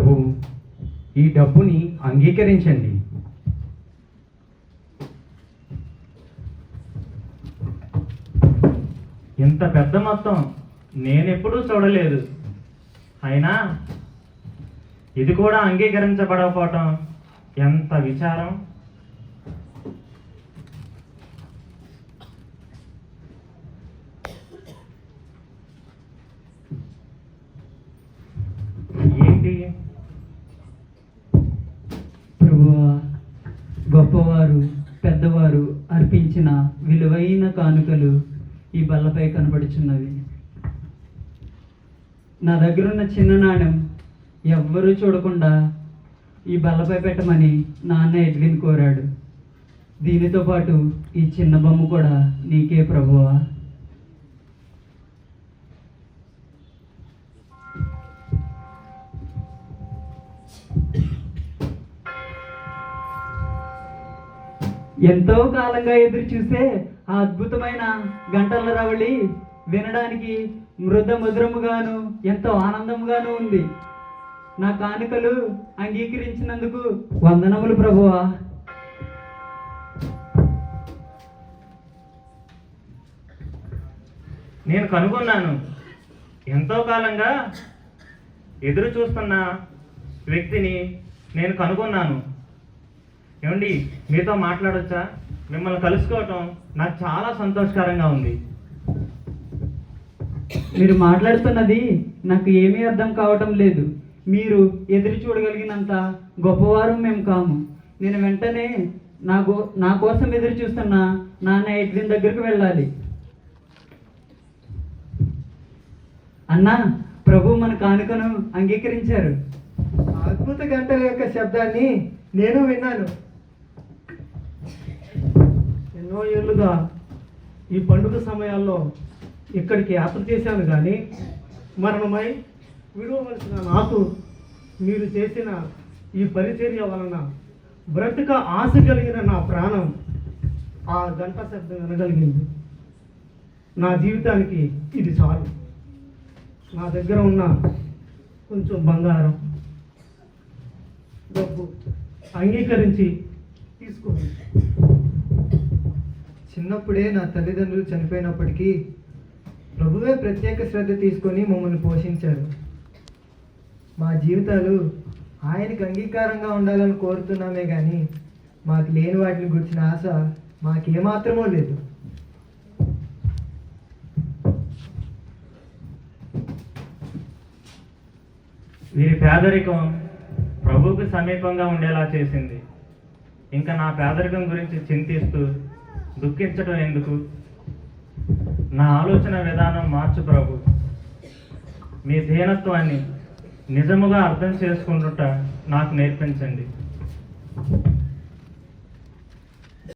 ప్రభు ఈ డబ్బుని అంగీకరించండి. ఇంత పెద్ద మొత్తం నేనెప్పుడూ చూడలేదు. అయినా ఇది కూడా అంగీకరించబడకపోవటం ఎంత విచారం ఏంటి ప్రభువా గొప్పవారు పెద్దవారు అర్పించిన విలువైన కానుకలు ఈ బల్లపై కనబడుచున్నవి. నా దగ్గర ఉన్న చిన్న నాణ్యం ఎవ్వరూ చూడకుండా ఈ బల్లపై పెట్టమని నాన్న ఎడ్విన్ కోరాడు. దీనితో పాటు ఈ చిన్న బొమ్మ కూడా నీకే ప్రభువా. ఎంతో కాలంగా ఎదురు చూసే ఆ అద్భుతమైన గంటల రవళి వినడానికి మృద మధురముగాను ఎంతో ఆనందముగాను ఉంది. నా కానుకలు అంగీకరించినందుకు వందనములు ప్రభువా. నేను కనుగొన్నాను. ఎంతో కాలంగా ఎదురు చూస్తున్న వ్యక్తిని నేను కనుగొన్నాను. ఏమండి మీతో మాట్లాడొచ్చా? మిమ్మల్ని కలుసుకోవటం నాకు చాలా సంతోషకరంగా ఉంది. మీరు మాట్లాడుతున్నది నాకు ఏమీ అర్థం కావటం లేదు. మీరు ఎదురు చూడగలిగినంత గొప్పవారు మేము కాము. నేను వెంటనే నా గో నా కోసం ఎదురు చూస్తున్న నాన్న ఎడ్విన్ దగ్గరికి వెళ్ళాలి. అన్నా ప్రభు మన కానుకను అంగీకరించారు. అద్భుత గంటల యొక్క శబ్దాన్ని నేను విన్నాను. ఎన్నో ఏళ్ళుగా ఈ పండుగ సమయాల్లో ఇక్కడికి యాత్ర చేశాను కానీ మరణమై విడవలసిన నాకు మీరు చేసిన ఈ పరిచర్య వలన బ్రతుక ఆశ కలిగిన నా ప్రాణం ఆ గంట శబ్దం వినగలిగింది. నా జీవితానికి ఇది చాలు. నా దగ్గర ఉన్న కొంచెం బంగారం డబ్బు అంగీకరించి తీసుకోండి. చిన్నప్పుడే నా తల్లిదండ్రులు చనిపోయినప్పటికీ ప్రభువే ప్రత్యేక శ్రద్ధ తీసుకొని మమ్మల్ని పోషించారు. మా జీవితాలు ఆయనకి అంగీకారంగా ఉండాలని కోరుతున్నామే కానీ మాకు లేని వాటిని గురించిన ఆశ మాకేమాత్రమో లేదు. వీరి పేదరికం ప్రభువుకు సమీపంగా ఉండేలా చేసింది. ఇంకా నా పేదరికం గురించి చింతిస్తూ దుఃఖించడం ఎందుకు? నా ఆలోచన విధానం మార్చు ప్రభు. మీ దీనత్వాన్ని నిజముగా అర్థం చేసుకుంటుట నాకు నేర్పించండి.